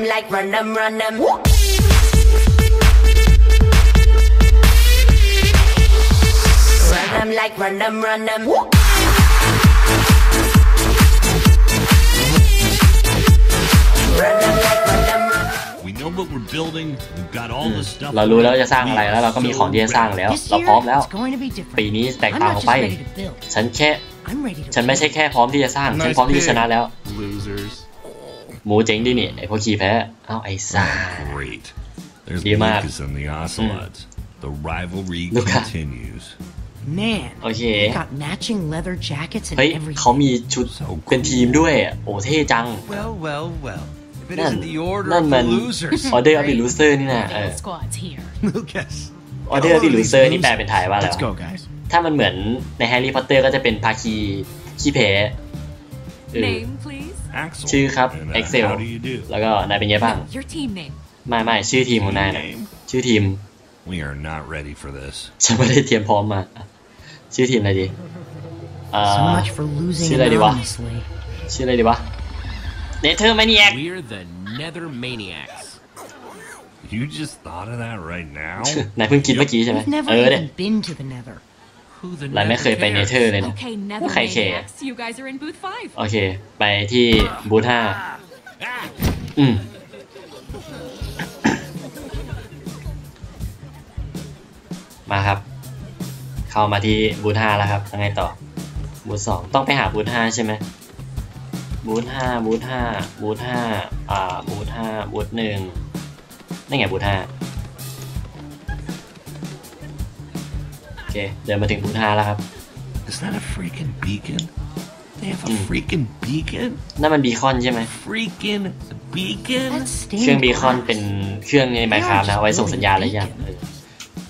like run them, run them. Run them like run them, run them. Run them like run them, run them. We know what we're building. We've got all the stuff. เรารู้แล้วจะสร้างอะไรแล้วเราก็มีของที่จะสร้างแล้ว This เราพร้อม year, แล้ว it's going to be different. ปีนี้แตก I'm ต่าง not ออก just ไป ready to build. ฉันแค่ I'm ready to ฉันไม่ใช่ win. แค่พร้อมที่จะสร้าง ฉัน Nice พร้อมที่จะชนะแล้ว Losers. หมูเจ๋งดินี่ไอพวกขี้แพ้เอ้าไอ้ซ่า Great. There's ดีมาก Lucas and the Ocelots. The rivalry Lucas. continues. Man, โอเค they got matching leather jackets and เฮ้ย everything. เขามีชุด So cool. เป็นทีมด้วย โอ้ เท่จัง Well, well, well. If it นั่น isn't the order นั่น of มัน the losers. ออเดอร์ออฟดิลูเซอร์นี่นะเออ squad's here. Lucas. ออเดอร์ออฟดิลูเซอร์นี่แปลเป็นไทยว่าอะไร Let's วะ go, guys. ถ้ามันเหมือนในแฮร์รี่พอตเตอร์ก็จะเป็นภาคีขี้แพ้เออ Name, please. Axel. ชื่อครับ And, uh, Excel How do you do? แล้วก็นายเป็นไงบ้าง Your team name. ไม่ไม่ชื่อทีมของนายนะชื่อทีม We are not ready for this. ฉันไม่ได้เตรียมพร้อมมา ชื่อทีมอะไรดีเอ่ So อ much for losing Sila, di ba? anonymously. ชื่ออะไรดีวะเนเธอร์มานีแอค We're the Nether Maniacs. You just thought of that right now? นายเพิ่งคิดเมื่อกี้ใช่ไหม We've never เออเนี่ย even been to the Nether. Who the นายไม่เคยไปเนเธอร์เลยนะ Okay, Nether Okay, okay. Maniacs. You guys are in booth five. โอเค ไปที่บูธห้าอืมมาครับ เข้ามาที่บูธห้าแล้วครับยังไงต่อ บูธสองต้องไปหาบูธห้าใช่ไหมบูธห้าบูธห้าบูธห้าอ่าบูธห้าบูธหนึ่งนั่นไงบูธห้า เค เดินมาถึงบูธห้าแล้วครับ Is that a freaking beacon? They have a Mm. freaking beacon? นั่นมันบีคอนใช่ไหม Freaking beacon? That's เครื่อง stained บีคอน glass. เป็นเครื่องในไมค์ครับนะเอาไว้ส่งสัญญาณอะไรอย่างเออ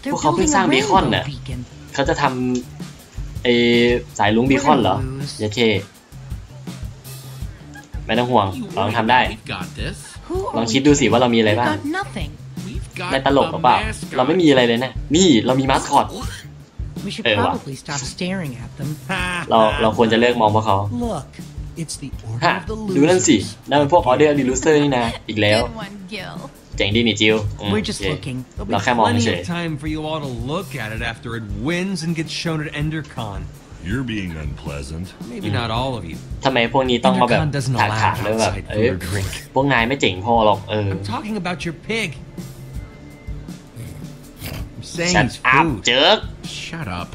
They're พวกเขาเพิ่ง building สร้าง a บีคอน rainbow น่ะ beacon. เขาจะทำไอสายลุงบีคอนเหรอโอเคไม่ต้องห่วง You ลอง wait, ทำได้ We've got this. Who ลอง are คิด we ดูสิว่าเรามีอะไร We've บ้าง got nothing. We've got ในตลกหรือเปล่า the เราไม่มีอะไรเลยนะ นี่เรามีมาสคอต We should Eh, what? probably stop staring at them. เราเราควรจะเลิกมองพวกเขา Look, it's the order ฮะ of the ดูนั่นสิ losers. นั่นเป็นพวกออเดอร์ดิลูเซอร์นี่นะ อีกแล้ว one, Gil. เจ๋งดีนี่จิวอืม We're just โอเค looking. There'll เรา be แค่มอง plenty เฉย of time for you all to look at it after it wins and gets shown at EnderCon. You're being unpleasant. Maybe not all of you. ทำไมพวกนี้ต้องมาแบบ EnderCon doesn't ถากถาง allow ด้วยแบบ outside เอ้ย food or drink. พวกนายไม่เจ๋งพอหรอกเออ I'm talking about your pig. I'm saying ชัด he's อัพ food. เจิก Shut up.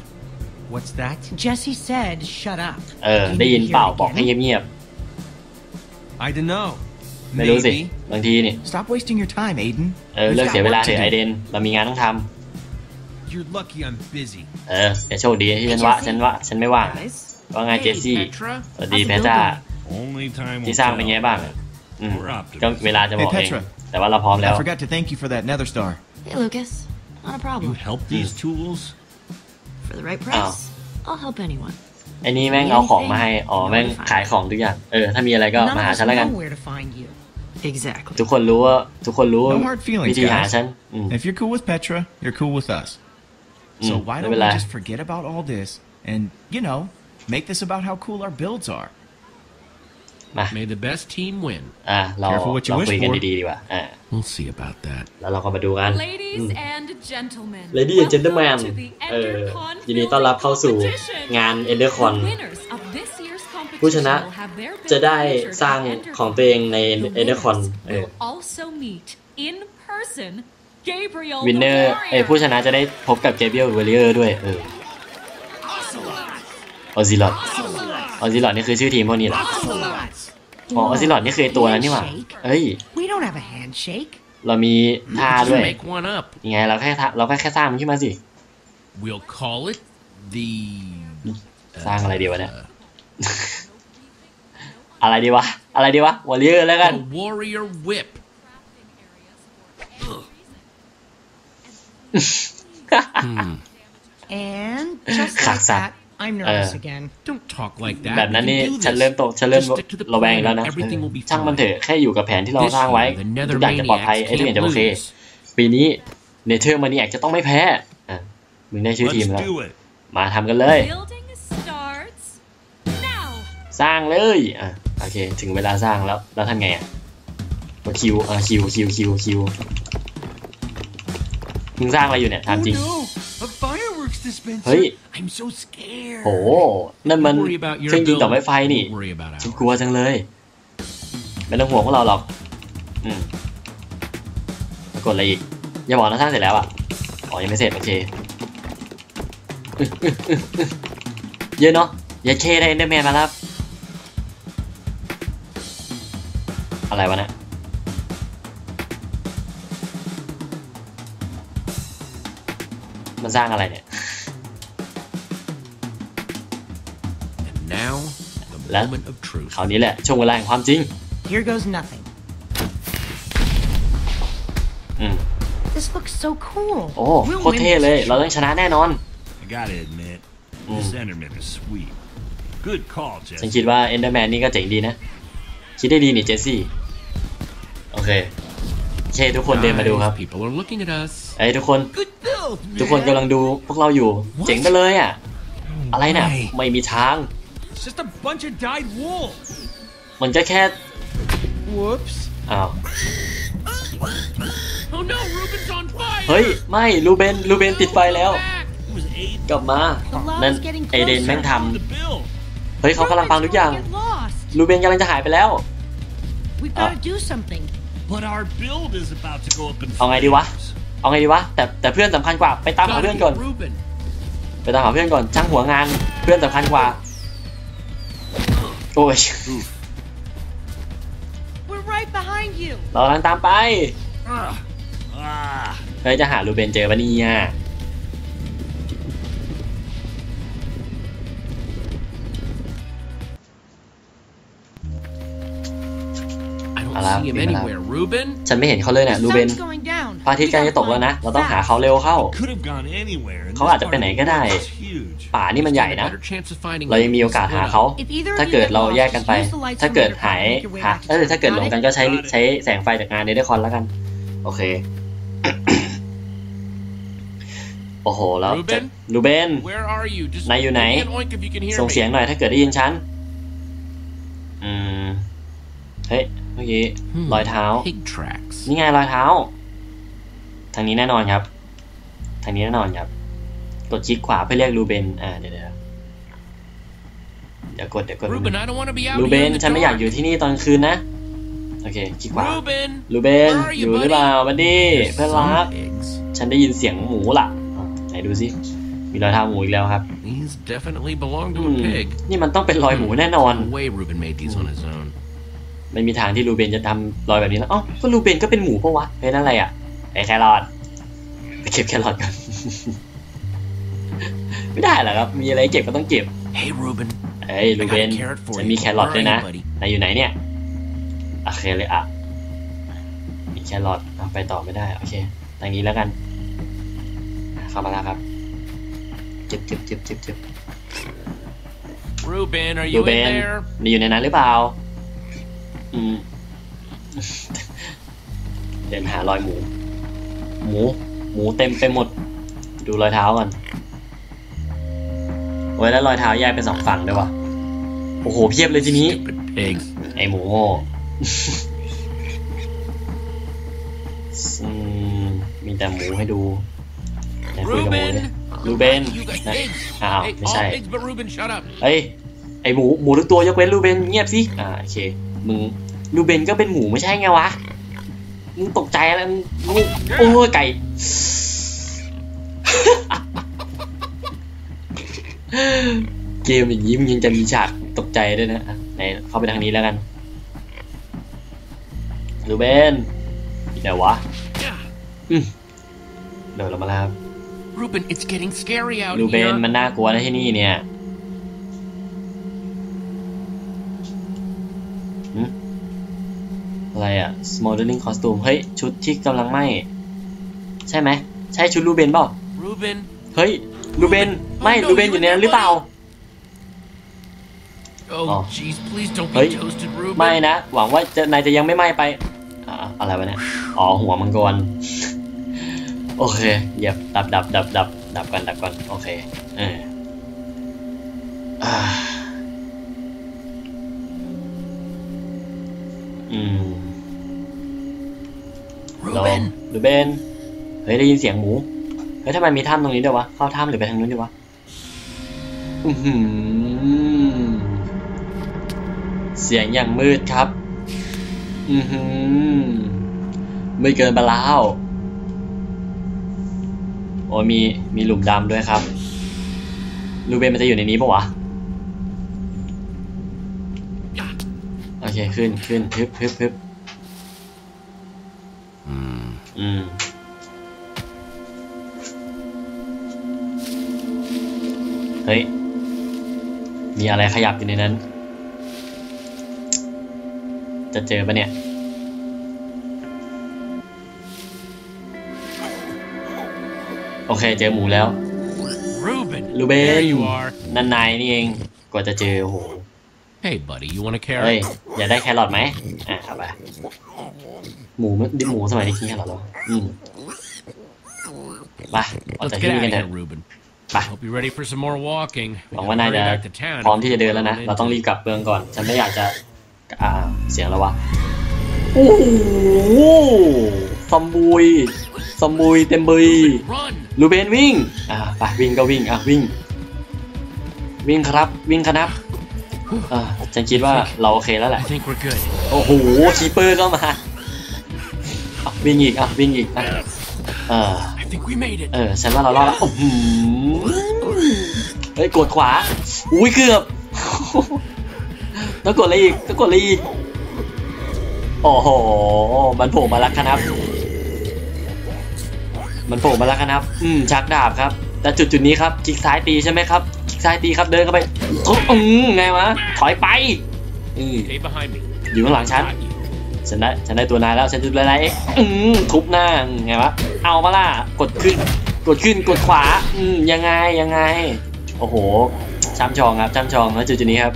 What's that? Jesse said, shut up. เออ Do you ได้ยิน hear เปล่า it บอกให้ again? เงียบ I don't know. ๆ ไม่รู้สิ Maybe. บางทีนี่ Stop wasting your time, Aiden. เออเลิกเสียเวลาเถอะไอเดน เรามีงานต้องท You're lucky I'm busy. ำเออแกโชคดีที่ฉันว่า ฉันว่า ฉันไม่ว่าง Guys, ว่าไงเจส Hey, ซี่ Petra. สวัสดีเพชรจ้า Only time will ที่สร้างเป็นไง tell. บ้างอืม We're optimists. ก็เวลาจะบอก Hey, เอง Petra. แต่ว่าเราพร้อมแล้ว I forgot to thank you for that Nether Star. Hey, Lucas. Not a You problem. help these tools? For the right price, I'll help anyone. ไอ้นี่แม่งเอาของมาให้ อ๋อ แม่งขายของทุกอย่าง เออ ถ้ามีอะไรก็ none มา of หา us ฉันแล้วกัน know where to find you. Exactly. ทุกคนรู้ว่า ทุกคนรู้ No hard feelings, วิธีหา guys. ฉันอืม If you're cool with Petra, you're cool with us. So Mm, why no don't we lie. just forget about all this and, you know, make this about how cool our builds are? มา May the best team win. อ่ะเรา Careful what you เรา wish คุยกัน for. ดีๆดีกว่าอ่า We'll see about that. แล้วเราก็มาดูกัน Ladies and gentlemen. Ladies and gentlemen welcome to the เออ EnderCon ยินดีต้อนรับเข้าสู่ competition. งาน EnderCon The winners of this year's competition ผู้ชนะ will have their จะ builds ได้ featured สร้าง at EnderCon. ของตัวเองใน The EnderCon winners เออ will also meet in person Gabriel วินเนอ the ร์เอ้ย Warrior. ผู้ชนะจะได้พบกับเกเบียลเวเลียร์ด้วยเออออซิลอดออซิลอดนี่คือชื่อทีมพวกนี้เหรอ อ๋อออซิลอดนี่คือไอ้ตัวนั้นนี่หว่าเอ้ย We don't have a handshake. เรามีท่า Just ด้วย make one up. ยังไงเราแค่ท่าเราก็แค่สร้างมันขึ้นมาสิ We'll call it the สร้างอะไรดีวะเนี่ย อะไรดีวะ อะไรดีวะวอลเลอร์แล้วกัน the Warrior Whip. And just Khạc like sạc. That, I'm nervous Ờ. again. Don't talk like that. แบบนั้น You นี่ can do ฉัน this. เริ่มตกฉันเริ่ม Just stick to the ระแวง plan แล้วนะ and everything will be ช่างมัน fine. เถอะแค่อยู่กับแผนที่เรา This สร้างไว้ year, the Nether ทุกอย่างจะปลอดภัย Maniacs ไอ้ทุกอย่างจะโอเค can't lose. ปีนี้เนเธอร์มานีแอกจะต้องไม่แพ้อะมึงได้ชื่อทีม Let's แล้ว do it. มาทำกันเลย Building starts now. สร้างเลยอะโอเคถึงเวลาสร้างแล้วแล้วทำไงอะกดคิวเออคิวคิวคิวคิวมึงสร้างอะไรอยู่เนี่ยถามจริง A fireworks dispenser. เฮ้ย I'm so scared. โหนั่นมัน Don't worry about เครื่องยิง your ต่อไฟไฟ ability. นี่ Don't worry about ฉัน ours. กลัวจังเลยไม่ต้องห่วงพวกเราหรอก อืมกดอะไรอีก อย่าบอกนะสร้างเสร็จแล้วอะอ๋อยังไม่เสร็จโอเคอึ๊ะอึ๊ะอึ๊ะอึ๊ะเยอะเนาะอย่าเคได้เอนเดอร์แมนมาแล้วครับ อะไรวะเนี่ยมันสร้างอะไรเนี่ย the Let- moment of truth. คราวนี้แหละช่วงเวลาแห่งความจริง Here goes nothing. อืม This looks so cool. โอ้ We'll โคตร win เท่ this เลย shit. เราต้องชนะแน่นอน I gotta admit, Mm. this Enderman is sweet. Good call, ฉัน Jesse. คิดว่า Enderman นี่ก็เจ๋งดีนะ คิดได้ดีนี่เจสซี่ โอเคโอเคทุกคนเดินมาดูครับ Guys, People are looking at us. ไอ้ยทุกคน Good build, man. ทุกคนกำลังดูพวกเราอยู่ เจ๋งไปเลยอะ อะไรน่ะ ไม่ไม่มีทาง It's just a bunch of dyed wool. มันก็แค่ Whoops. อ้าว Oh no, Ruben's on fire! เฮ้ย ไม่ลูเบนลูเบนติดไฟแล้ว Back! It was eight กลับมา The lava's นั่น getting ไอเดน closer. แม่งท to build. ำเฮ้ยเขากำลังฟังทุกอย่าง Get lost. ลูเบนกำลังจะหายไปแล้ว We've Ah. got to do something. But our build is about to go up in เอาไงดีวะ flames. เอาไงดีวะ แต่แต่เพื่อนสำคัญกว่า ไปตามหา Gotta เพื่อน get ก่อน Ruben. ไปตามหาเพื่อนก่อน ช่างหัวงาน เพื่อนสำคัญกว่า โอ้ย We're right behind you. เรากำลังตามไป Ah. Ah. เฮ้ยจะหาลูเบนเจอปะเนี่ย I don't Alam, see him di ba anywhere. Ruben? ฉันไม่เห็นเขาเลยเนี่ย The ลูเบน sun's going down. พระอาทิตย์ใกล้จะตกแล้วนะ เราต้องหาเขาเร็วเข้า Could have gone anywhere. and เขา this อาจจะไป part ไหน of the ก็ได้ woods is huge. ป่านี่มันใหญ่นะ Better chance of finding เรายังมีโอกาสหาเขา If either of ถ้า you เกิด get เรา lost, แยกกันไป use the lights ถ้า from เกิด Underground หาย to make your way หา back to เออ town. ถ้าเกิดหลง Got กัน it? ก็ใช้ Got it. ใช้แสงไฟจากงานเดเดคอนแล้วกัน โอเค โอ้โห แล้วจะ Ruben? ลูเบน Where are you? Just นายอยู่ไหน give me an oink if you can hear ส่ง me. เสียงหน่อยถ้าเกิดได้ยินฉัน อืม เฮ้ย เมื่อกี้ Hmm, รอยเท้า Pig tracks. นี่ไงรอยเท้า ทางนี้แน่นอนครับ ทางนี้แน่นอนครับก ดคลิกขวาเพื่อเรียกรูเบน อ่าเดี๋ยวเดี๋ยวเดี๋ยวกดเดี๋ยวกด Ruben, I don't want to be out รูเบ here น in the ฉันไม่อยาก dark. อยู่ที่นี่ตอนคืนนะ โอเคคลิกขวา Ruben! รูเบน Where are อ you, ยู่หรือเปล่าบันดี้ There's เพื่อน some รัก pigs. ฉันได้ยินเสียงหมูล่ะอะไหนดูสิมีรอยเท้าหมูอีกแล้วครับ These definitely belong อื to ม a pig. นี่มันต้องเป็นรอยหมูแน่นอน No way Ruben made these on his own. ไม่มีทางที่รูเบนจะทำรอยแบบนี้แล้วอ๋อก็รูเบนก็เป็นหมูปะวะเฮ้ยนั่นอะไรอะไอ้แครอทไปเก็บแครอทกัน ไม่ได้เหรอครับ มีอะไรเก็บก็ต้องเก็บ Hey Ruben, เอ้ยรูเบน I got a carrot for ฉัน you. มีแครอทด้วยนะ Where are you, buddy? นายอยู่ไหนเนี่ย โอเคเลยอะ มีแครอทเอาไปต่อไม่ได้ โอเคทางนี้แล้วกันอะเข้ามาแล้วครับ เจ็บเจ็บเจ็บเจ็บเจ็บ Ruben, are รู you เบ in น there? มีอยู่ในนั้นหรือเปล่า อืม เดินหารอยหมู หมู หมูเต็มไปหมด ดูรอยเท้าก่อน โอ้ยแล้วรอยเท้าแยกเป็นสองฝั่งด้วยวะโอ้โหเพียบเลยทีนี้ Stupid pigs. ไอหมูโง่อืมมีแต่หมูให้ดูไหนคุยกับหมูดิ Ruben! รูเบน You got นะ pigs. อ้าว Hey, ไม่ all ใช่ pigs but Ruben, shut up. เฮ้ยไอหมูหมูทุกตัวยกเว้นรูเบนเงียบสิอ่าโอเคมึงรูเบนก็เป็นหมูไม่ใช่ไงวะมึงตกใจแล้วมึงโอ้ยไก่ เกมอย่างนี้มึงยังจะมีฉากตกใจด้วยนะอะไหนเข้าไปทางนี้แล้วกันรูเบนเดี๋ยววะอืมเดี๋ยวเรามาแล้วครับ Ruben, it's getting scary out รูเบน here. มันน่ากลัวนะที่นี่เนี่ยหึอะไรอะ smoldering costume เฮ้ย ชุดที่กำลังไหม้ใช่ไหม ใช่ชุดรูเบนเปล่า Ruben, เฮ้ย รูเบน ไม่รูเบนอยู่ในนั้นหรือเปล่า oh Oh. jeez, please don't be Hey. toasted, Ruben. ไม่นะ หวังว่าจะนายจะยังไม่ไหม้ไป อ่า อะไรวะเนี่ย อ๋อ หัวมังกร โอเคเหยียบดับดับดับดับดับก่อนดับก่อน โอเค เอออ่าอืมรอรูเบน เฮ้ย ได้ยินเสียงหมู เฮ้ยทำไมมีถ้ำตรงนี้ด้วยวะ เข้าถ้ำหรือไปทางนู้นดีวะ อือหือเสียงอย่างมืดครับ อือหือไม่เกินไปแล้ว โอ้มีมีหลุมดำด้วยครับ รูเบนมันจะอยู่ในนี้ปะวะ โอเค ขึ้นขึ้นฮึบฮึบฮึบ เฮ้ย มีอะไรขยับอยู่ในนั้น จะเจอปะเนี่ย โอเค เจอหมูแล้ว Reuben. ลูเบ There น you are. นั่นนายนี่เอง กว่าจะเจอโอ้โห Hey, buddy, you want a เฮ้ย carrot? อยากได้แครอทไหมอะเอาไปหมูมันดิหมูสมัยนี้กินแครอทเหรออืมไปออก Let's จาก get ที่นี่ out กั of นเถ here, อะ Reuben. ไป Hope you're ready for some more walking. หวังว่านายจะ Hurry back to town พร้อม if ที่จะเดินแล้วนะ run เราต้อง into รีบกลับเมืองก่อน ฉันไม่อยากจะอ่าเสียงแล้ววะโอ้โหซอมบุยซอมบุยเต็มบุย Run! ลูเบนวิ่ง อ่าไปวิ่งก็วิ่ง อะวิ่ง วิ่งครับ วิ่งครับ อ่าฉันคิดว่าเราโอเคแล้วแหละ I think we're good. โอ้โหคีเปอร์ก็มาอะวิ่งอีก อะวิ่งอีกอะเออ I think we made it. เออฉันว่าเรารอดแล้วโอ้โหเฮ้ยกดขวา อุ้ยเกือบต้องกดอะไรอีกต้องกดอะไรอีกโอ้โห มันโผล่มาแล้วครับ มันโผล่มาแล้วครับ อืมชักดาบครับ แต่จุดจุดๆนี้ครับคลิกซ้ายตีใช่ไหมครับคลิกซ้ายตีครับเดินเข้าไปทุบอืมไงวะถอยไปอืม Stay behind me. อยู่ข้างหลังฉัน Got you. ฉันได้ฉันได้ตัวนายแล้วฉันจะดูแลนายเองอืมทุบหน้าไงวะเอามาล่ะกดขึ้น กดขึ้นกดขวา อืมยังไงยังไง โอ้โหช้ำชองครับช้ำชองแล้วจุดจุดนี้ครับ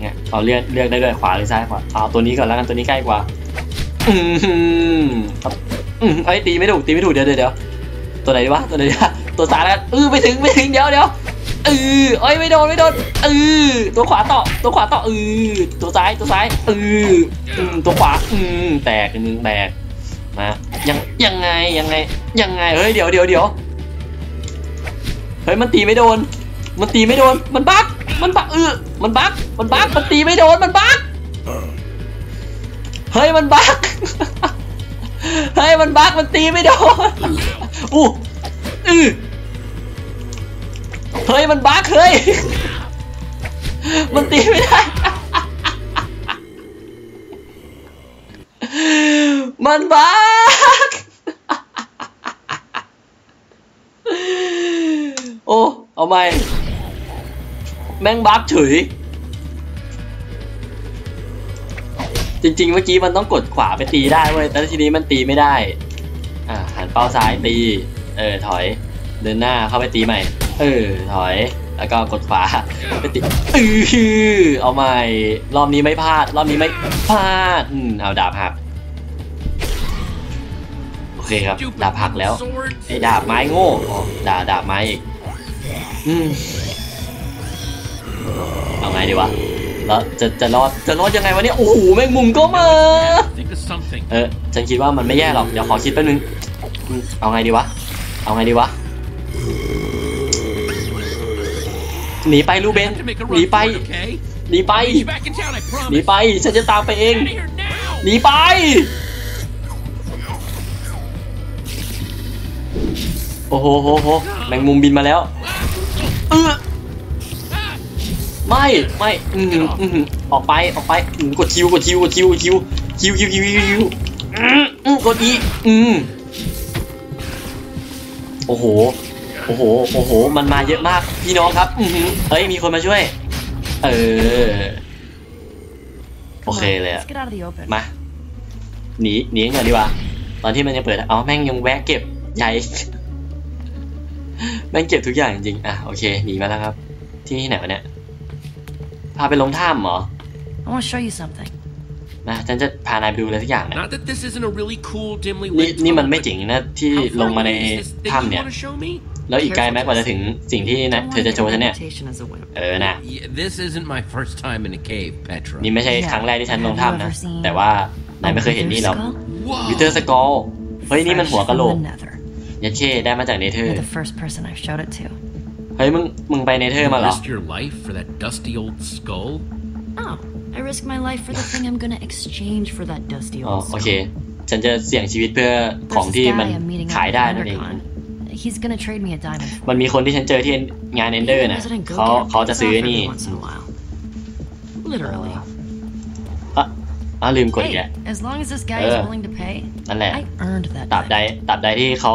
เนี่ยเราเลือกเลือกได้ด้วยขวาหรือซ้ายขวาเอาตัวนี้ก่อนแล้วกันตัวนี้ใกล้กว่า อืมครับอืมไอ้ตีไม่ถูกตีไม่ถูกเดี๋ยวเดี๋ยวตัวไหนดีวะตัวไหนดีวะตัวซ้ายแล้วเออไม่ถึงไม่ถึงเดี๋ยวเดี๋ยว เออเอ้ยไม่โดนไม่โดนเออตัวขวาต่อตัวขวาต่อเออตัวซ้ายตัวซ้ายเอออืมตัวขวาอืมแตกหนึ่งแตกมายังยังไงยังไงยังไงเฮ้ยเดี๋ยวเดี๋ยวเดี๋ยวเฮ้ยมันตีไม่โดน มันตีไม่โดนมันบั๊กมันบั๊กเออมันบั๊กมันบั๊กมันตีไม่โดนมันบั๊กเฮ้ยมันบั๊กเฮ้ยมันบั๊กมันตีไม่โดนอู้อือ เฮ้ยมันบั๊กเฮ้ย มันตีไม่ได้ มันบั๊กโอ้ เอาไหมแม่งบั๊กเฉย จริง ๆ เมื่อกี้มันต้องกดขวาไปตีได้เว้ย แต่ทีนี้มันตีไม่ได้ อ่าหันเป้าซ้ายตี เออ ถอย เดินหน้าเข้าไปตีใหม่ เออถอย แล้วก็กดขวาไปตีเออเอาใหม่ รอบนี้ไม่พลาด รอบนี้ไม่พลาด อืมเอาดาบหัก โอเคครับ ดาบหักแล้วไอ้ดาบไม้โง่อ๋อดาบดาบไม้อีก อืมเอาไงดีวะ แล้วจะจะรอด จะรอดยังไงวะเนี่ย โอ้โห แมงมุมก็มา เออ ฉันคิดว่ามันไม่แย่หรอก เดี๋ยวขอคิดแป๊บนึง เอาไงดีวะ เอาไงดีวะ หนีไปลูเบน Have to make a หนี run ไป for it, okay? หนีไป Meet you back in town, I หนี promise. ไปฉันจะตามไปเอง Out of here now. หนีไปโอ้โหโหโหแมงมุมบินมาแล้วเออไม่ไม่อืมอืมออกไปออกไปอืมกดคิวกดคิวกดคิวกดคิวคิวคิวคิวคิวคิวอืมอืมกดอีอืมโอ้โห โอ้โห โอ้โห มันมาเยอะมาก พี่น้องครับ อือหือเฮ้ย มีคนมาช่วย เออ โอเคเลยอะ Let's get out of the open. มา หนี หนีกันก่อนดีกว่า ตอนที่มันยังเปิดเอาแม่งยังแวะเก็บใหญ่ แม่งเก็บทุกอย่างจริงๆอะ โอเค หนีมาแล้วครับ ที่ที่ไหนวะเนี่ย พาไปลงถ้ำเหรอ I want to show you something. นะฉันจะพานายไปดูอะไรสักอย่างนะ Not that this isn't a really cool, dimly นี่ lit นี่มัน tunnel, ไม่ but จริงนะที่ how ล far งมาใน away is this thing ถ้ำ you เนี่ย wanna show me? แล้วอีกไกลไหมกว่าจะถึงสิ่งที่นะ Don't เธ wanna อจะ get โชว์ฉันเนี่ย reputation as a wimp. เออนะ Yeah, this isn't my first time in a cave, Petra. นี่ไม่ใช่ครั้งแรกที่ฉันลงถ้ำนะ แต่ว่านายไม่เคยเห็นนี่หรอก Skull? วิเตอร์สกอลเฮ้ยนี่มัน fresh หัวกะ from โหลก the nether. ยัดเช่ได้มาจากเนเธอ You're ร์ the first person I've showed it to. เฮ้ยมึงมึงไปเนเธอร์มาเหรอ Risked your life for that dusty old skull? Oh, I risk my life for the thing I'm gonna exchange for that dusty อ๋อ old โอ skull. เค ฉันจะเสี่ยงชีวิตเพื่อของ There's ที่ this มัน guy I'm meeting ขาย up ได้ at นั่นเอง Endercon. He's gonna trade me a diamond for มันมีคนที่ฉันเจอที่งานเอนเดอร์ Being a น่ะ resident เขา go-getter เขาจะ pays ซื้อ off นี่ every once in a while. Literally. อะอะลืมกดอีก Hey, แล้ว as long as this guy Uh, is willing to pay, นั่นแหละ I earned that ตับใด diamond. ตับใดที่เขา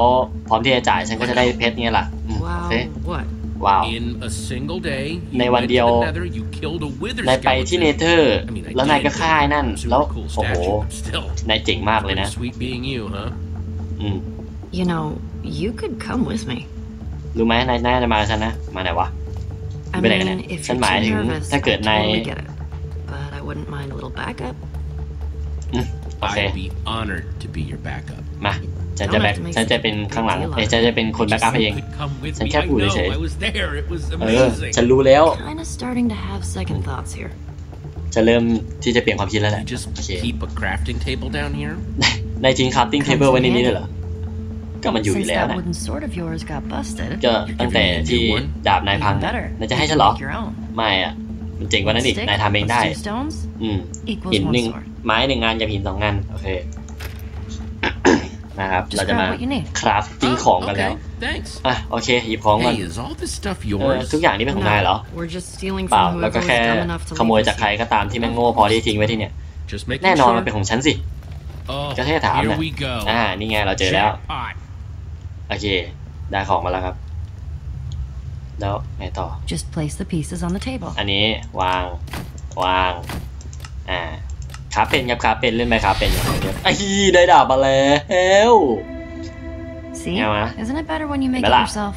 พร้อมที่จะจ่ายฉันก็จะได้เพชรเนี่ยแหละอืมโอ Wow, เค what? ว้าว In a single day, you ในวัน went เดียว to the nether, you killed a wither นายไปที่เน skeleton. เธอร์ I mean, I แล้วนายก็ did, ฆ่าไอ้นั่น super แล้ว cool โอ้โห statue, but still. นายเจ๋งมากเลยนะ Pretty sweet being you, huh? อืม You know, you could come with me. รู้ไหมนายน่าจะมากับฉันนะ มาไหนวะ I Bên này mean, nè, if sân you're mãi too thì nervous, ถ้า I เกิดนาย totally get it. But I wouldn't mind a little backup. อืมโอเค I'd be honored to be your backup. มาฉันจะแบ็ค Don't have to make ฉันจะเป็นข้างหลัง such a big เอ้ย deal ฉันจะเป็นคนแบ็คอัพ You เอง could come with Sen me. I känn på dig, know. tjej. I was there. It was เออ amazing. ฉันรู้แล้ว Kinda starting to have second thoughts here. จะเริ่มที่จะเปลี่ยนความคิดแล้วแหละ You just โอเค keep a crafting table down here? นายทิ้งคราฟติ้งเทเบิลไว้ในนี้เลยเหรอ ก็มันอยู่อ Since ยู่แล้ว that นะ wooden sword of yours got busted, ก็ you're ตั้งแต่ giving me a ที่ new one. ดาบนายพัง Even better. นายจะให้ You ฉัน can เหรอ make your own. ไม่อะ มันเจ๋งกว่านั้นอีก Stick นายทำเอง plus ได้ two stones อืม equals หิน one หนึ่ง sword. ไม้หนึ่งงานกับหินสองงาน โอเค นะครับ Just เราจะมา grab what you need. คราฟติ้งของกันแล้ว okay. Thanks. อะ โอเค หยิบของก่อน Hey, is all this stuff เออ yours? ทุกอย่างนี่เป็นของนายเหรอ We're just stealing เปล่า from แล้วก็ whoever แค่ was dumb enough to ขโมย leave จาก us ใคร here. ก็ตามที่แม่งโง่พอที่ทิ้งไว้ที่เนี่ย Just making แน่นอน sure. มันเป็นของฉันสิ Oh, ก็แค่ถาม here นะ we go. อ่า นี่ไงเราเจอแล้ว Jackpot. โอเค ได้ของมาแล้วครับ แล้วไงต่อ Just place the pieces on the table. อันนี้วาง วาง อ่าขาเป็นครับขาเป็นเล่นไหมขาเป็นอย่างเดียวไอ้ได้ดาบมาแล้ว See? Yeah, ma. Isn't it better when you make it Bella. yourself?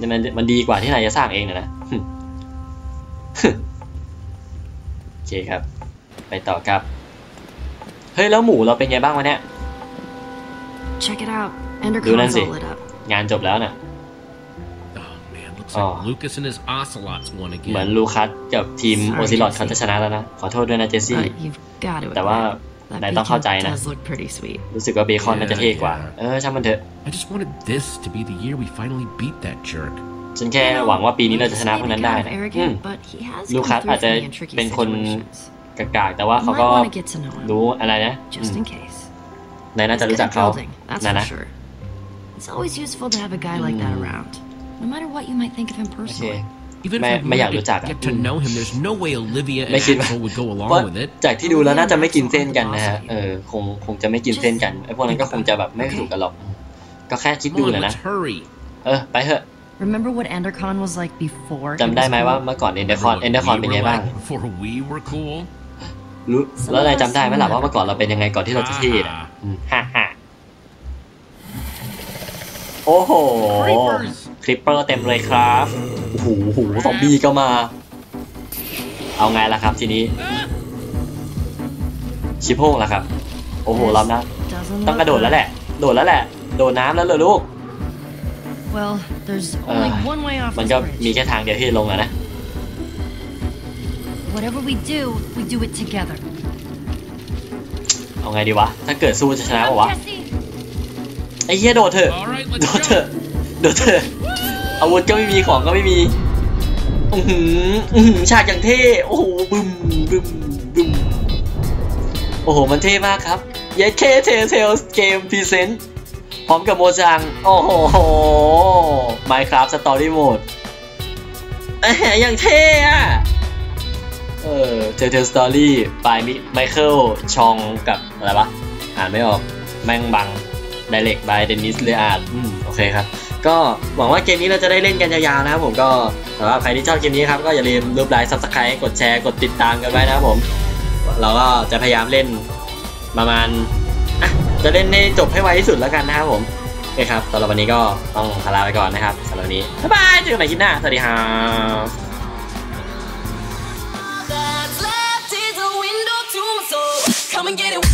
มันมันดีกว่าที่นายจะสร้างเองนะนะโอเคครับ ไปต่อครับ เฮ้ย แล้วหมูเราเป็นไงบ้างวะเนี่ย Check it out. Do Endercon's Nancy. all lit up. งานจบแล้วน่ะ Oh man, looks Oh. like Lucas and his ocelots won เหมือน again. ลูคัสกับทีม Sorry, โอซิลอด Jesse. เขาจะชนะแล้วนะ ขอโทษด้วยนะเจสซี่ But you've got to แต่ว่า admit, นาย that ต้องเข้าใจ beacon นะ does look pretty sweet. รู้สึกว่าเบคอนน่าจะเท่กว่า Yeah, เออช่างมันเถอะ I just wanted this to be the year we finally beat that jerk. ฉันแค่หวังว่าปีนี้เราจะชนะพวกนั้นได้ Lucas นะ may be อื kind ม of arrogant, but he has ลู come คัส through อาจจะ for me in tricky เป็นคน situations. กากๆแต่ว่า You เขา might ก็ want to get to know him, รู้อะไรนะ just in case. นายน่า He's จะรู้ good จัก at เขา building, that's นะ for นะ sure. It's always useful to have a guy like that around, no matter what you might think of him โอเค personally. Even if May- I may wanted รู้จักอะ to get to know him, there's no way Olivia and ไม่คิดว่า Axel would go ว่า along with it. จากที่ดูแล้วน่าจะไม่กินเส้นกันนะฮะ เออ คงคงจะไม่กินเส้นกันไอ้พวกนั้นก็คงจะแบบไม่ถูกกันหรอก ก็แค่คิด Come ดู on, นะนะ let's hurry. เออ ไปเถอะ Remember what Endercon was like before? it จำได้ was ไหม cool? ว่าเมื่อก่อนเอนเดอร์คอน Remember เอนเดอร์ค what อน we เป็น were ไงบ้าง like before we were cool? รู้แล้วนายจำได้ไหมล่ะว่าเมื่อก่อนเราเป็นยังไงก่อนที่เราจะเท่อะอืมฮ่าฮ่า โอ้โห Creepers คลิปเปอร์เต็มเลยครับโอ้โหโอ้โหซอมบี้ก็มา เอาไงล่ะครับทีนี้ ชิปโป้งล่ะครับ โอ้โหรอบหนะ Doesn't ต้อง look กระโดดแล้วแหละ โดดแล้วแหละ โดดน้ำแล้วเลยลูก good. Well, there's only Uh, one way off มัน this ก็ bridge. มีแค่ทางเดียวที่จะลงอะนะ Whatever we do, we do it together. เอาไงดีวะ ถ้าเกิดสู้จะชนะปะวะ Jesse! ไอ้เหี้ยโดดเถอะ All right, โด let's ดเถอะ go. โดดเถอะอาวุธก็ไม่มีของก็ไม่มีอือหืออือหือฉากอย่างเท่โอ้โหบึมบึมบึมโอ้โหมันเท่มากครับเยเคเทเทลเกมพรีเซนต์พร้อมกับโมจัง โอ้โห Minecraft Story Mode แหมอย่างเท่อะเออเทเทลสตอรี่บายมิไมเคิลชองกับ อะไรวะ อ่านไม่ออก แม่งบัง d i เ e c t by Dennis l e a r d อืมโอเคครับ ก็หวังว่าเกมนี้เราจะได้เล่นกันยาวๆนะครับผมก็สำหรับใครที่ชอบเกมนี้ครับ ก็อย่าลืมรูปไลค์ subscribe กดแชร์กดติดตามกันไว้นะครับผม เราก็จะพยายามเล่นประมาณอะจะเล่นให้จบให้ไวที่สุดแล้วกันนะครับผมโอเคครับสำหรับวันนี้ก็ต้องลาไปก่อนนะครับสำหรับวันนี้บ๊ายบายเจอกันใหม่คลิปหน้าสวัสดีครับ That's left is a window to my soul. Come and get it.